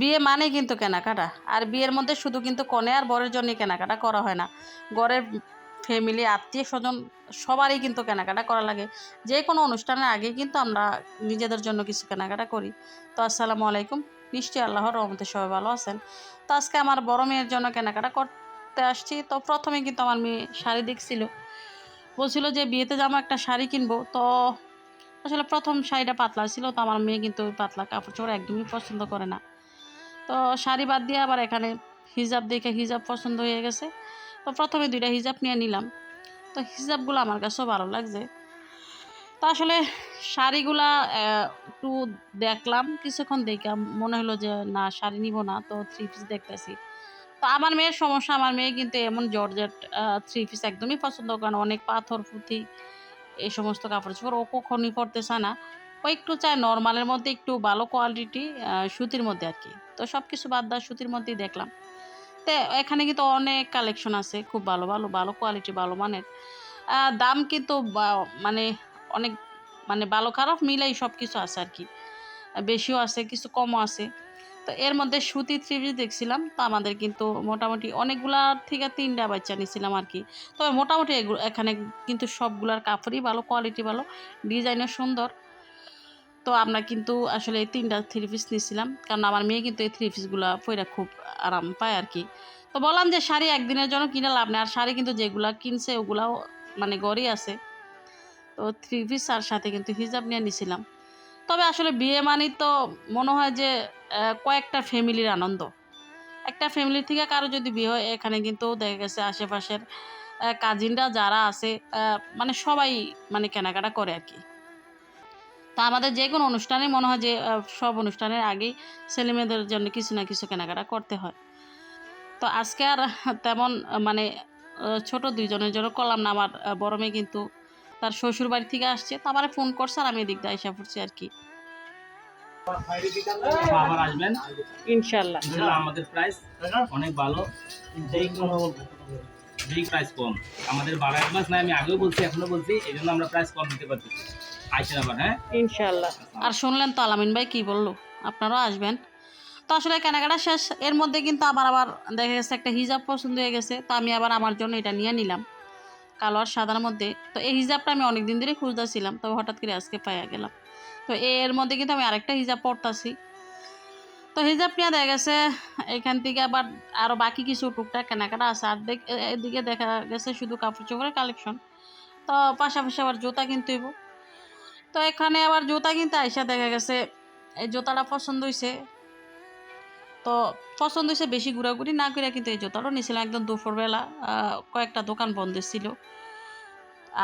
বিয়ে মানে কিন্তু কেনাকাটা। আর বিয়ের মধ্যে শুধু কিন্তু কনে আর বরের জন্য কেনাকাটা করা হয় না। ঘরের ফ্যামিলি আত্মীয় স্বজন সবারই কিন্তু কেনাকাটা করা লাগে। যে কোনো অনুষ্ঠানের আগে কিন্তু আমরা নিজেদের জন্য কিছু কেনাকাটা করি। তো আসসালামু আলাইকুম। নিশ্চয়ই আল্লাহর রহমতে সবাই ভালো আছেন। তো আজকে আমার বড় মেয়ের জন্য কেনাকাটা করতে আসছি। তো প্রথমে কিন্তু আমার মেয়ে শাড়ি দেখছিল। বলছিল যে বিয়েতে যাব, একটা শাড়ি কিনবো। তো আসলে প্রথম শাড়িটা পাতলা ছিল। তো আমার মেয়ে কিন্তু পাতলা কাপড় চোপড় একদমই পছন্দ করে না। তো শাড়ি বাদ দিয়ে আবার এখানে হিজাব দেখে হিজাব পছন্দ হয়ে গেছে। তো প্রথমে দুইটা হিজাব নিয়ে নিলাম। তো হিজাবগুলো আমার কাছেও ভালো লাগছে। তো আসলে শাড়িগুলা একটু দেখলাম, কিছুক্ষণ দেখে মনে হলো যে, না, শাড়ি নিব না। তো থ্রি পিস দেখতেছি। তো আমার মেয়ের সমস্যা, আমার মেয়ে কিন্তু এমন জর্জেট থ্রি পিস একদমই পছন্দ করে অনেক পাথর, পুঁথি, এই সমস্ত কাপড় চোপড় ও কখনই পরতে চায় না। ও একটু চায় নর্মালের মধ্যে, একটু ভালো কোয়ালিটি সুতির মধ্যে আর কি। তো সব কিছু বাদ দেওয়া সুতির মধ্যেই দেখলাম। তো এখানে কিন্তু অনেক কালেকশন আছে, খুব ভালো ভালো ভালো কোয়ালিটি ভালো মানের। দাম কিন্তু মানে অনেক মানে ভালো খারাপ মিলাই সব কিছু আছে আর কি। বেশিও আছে, কিছু কমও আছে। তো এর মধ্যে সুতি থ্রি পিস দেখছিলাম, তো আমাদের কিন্তু মোটামুটি অনেকগুলা থেকে তিনটা বাচ্চা নিয়েছিলাম আর কি। তবে মোটামুটি এখানে কিন্তু সবগুলার কাপড়ই ভালো কোয়ালিটি ভালো ডিজাইনও সুন্দর। তো আমরা কিন্তু আসলে এই তিনটা থ্রি পিস নিয়েছিলাম। কারণ আমার মেয়ে কিন্তু এই থ্রি পিসগুলো পরে খুব আরাম পায় আর কি তো বললাম যে শাড়ি একদিনের জন্য কিনে লাভ নেই। আর শাড়ি কিন্তু যেগুলা কিনছে ওগুলাও মানে গড়ই আছে। তো থ্রি পিস আর সাথে কিন্তু হিজাব নিয়ে নিছিলাম। তবে আসলে বিয়ে মানেই তো মনে হয় যে কয়েকটা ফ্যামিলির আনন্দ। একটা ফ্যামিলি থেকে কারও যদি বিয়ে হয়, এখানে কিন্তু দেখা গেছে আশেপাশের কাজিনরা যারা আছে মানে সবাই মানে কেনাকাটা করে আর কি তা আমাদের যে কোনো অনুষ্ঠানে মনে হয় যে সব অনুষ্ঠানের আগেই ছেলে মেয়েদের জন্য কিছু না কিছু কেনাকাটা করতে হয়। তো আজকে আর তেমন মানে ছোট দুইজনের জন্য করলাম না। আমার বড় মেয়ে কিন্তু তার শ্বশুর বাড়ি থেকে আসছে। তো আমার ফোন করছে আর আমি এদিক দিয়ে এসে পড়ছি আর কি। আবার আসবেন। ইনশাল্লাহ আমাদের প্রাইস অনেক ভালো। যেই প্রাইস কম। আমাদের বারো অ্যাডভান্স নাই আমি আগেও বলছি এখনও বলছি এই জন্য আমরা প্রাইস কম দিতে পারছি। হ্যাঁ? ইনশাল্লাহ আর শুনলেন তো আলামিন ভাই কি বলল? আপনারাও আসবেন। তো আসলে কেনাকাটা শেষ এর মধ্যে কিন্তু আমার আবার দেখা গেছে একটা হিজাব পছন্দ হয়ে গেছে তো আমি আবার আমার জন্য এটা নিয়ে নিলাম। কালো আর সাদার মধ্যে। তো এই হিজাবটা আমি অনেক দিন ধরে খুঁজতেছিলাম তবে হঠাৎ করে আজকে পাইয়া গেলাম। তো এর মধ্যে কিন্তু আমি আরেকটা হিজাব পরতাছি। তো হিজাব নিয়ে দেখা গেছে এখান থেকে আবার আরও বাকি কিছু টুকটাক কেনাকাটা আছে। আর দেখ এদিকে দেখা গেছে শুধু কাপড় চোপড়ের কালেকশন তো পাশাপাশি আবার জুতা কিনতে হইব। তো এখানে আবার জুতা কিনতে আইসা দেখা গেছে, এই জুতাটা পছন্দ হয়েছে তো পছন্দ হয়েছে বেশি ঘোরাঘুরি না করে কিন্তু এই জুতাটাও নিয়েছিলাম একদম দুপুরবেলা কয়েকটা দোকান বন্ধ ছিল।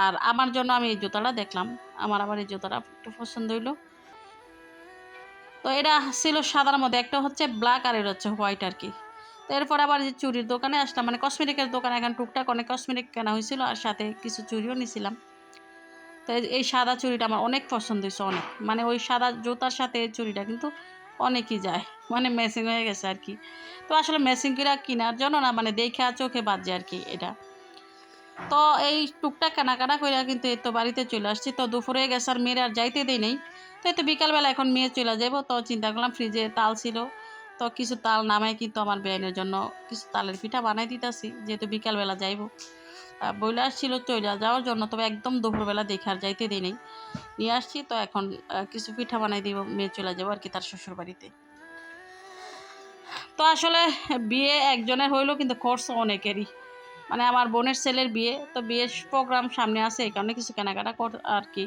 আর আমার জন্য আমি এই জুতাটা দেখলাম, আমার আবার এই জুতাটা একটু পছন্দ হইল। তো এটা ছিল সাদার মধ্যে, একটা হচ্ছে ব্ল্যাক আর এটা হচ্ছে হোয়াইট আর কি। তো এরপর আবার যে চুরির দোকানে আসলাম মানে কসমেটিকের দোকানে, এখন টুকটাক অনেক কসমেটিক কেনা হয়েছিল আর সাথে কিছু চুরিও নিয়েছিলাম তো এই- সাদা চুড়িটা আমার অনেক পছন্দ হয়েছে অনেক। মানে ওই সাদা জুতার সাথে এই চুড়িটা কিন্তু অনেকই যায়। মানে ম্যাচিং হয়ে গেছে আর কি। তো আসলে ম্যাচিং করে কেনার জন্য না মানে দেখে চোখে বাজছে আর কি এটা। তো এই টুকটাক কেনাকাটা করে কিন্তু এই তো বাড়িতে চলে আসছি। তো দুপুরে গেছে আর মেয়ের আর যাইতে দেই নেই। তো এই তো বিকালবেলা এখন মেয়ে চলে যাব তো চিন্তা করলাম ফ্রিজে তাল ছিল। তো কিছু তাল নামাই কিন্তু আমার বেআইনের জন্য কিছু তালের পিঠা বানাই দিতেছি, যেহেতু বিকালবেলা যাইবো। বইলে আসছিল চলে যাওয়ার জন্য, তবে একদম দুপুরবেলা দেখে আর যাইতে দিই নেই। নিয়ে আসছি, তো এখন কিছু পিঠা বানাই দিব, মেয়ে চলে যাব আর কি তার শ্বশুর বাড়িতে তো আসলে বিয়ে একজনের হইলেও কিন্তু খরচ অনেকেরই। মানে আমার বোনের ছেলের বিয়ে, তো বিয়ের প্রোগ্রাম সামনে আছে, এই কারণে কিছু কেনাকাটা কর আর কি।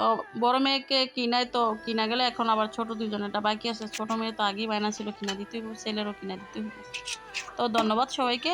তো বড় মেয়েকে কিনাই তো কিনা গেলে এখন আবার ছোট দুজনেরটা বাকি আছে। ছোট মেয়ে তো আগেই বায়না ছিল, কিনা দিতে ছেলেরও কিনা দিতে তো ধন্যবাদ সবাইকে।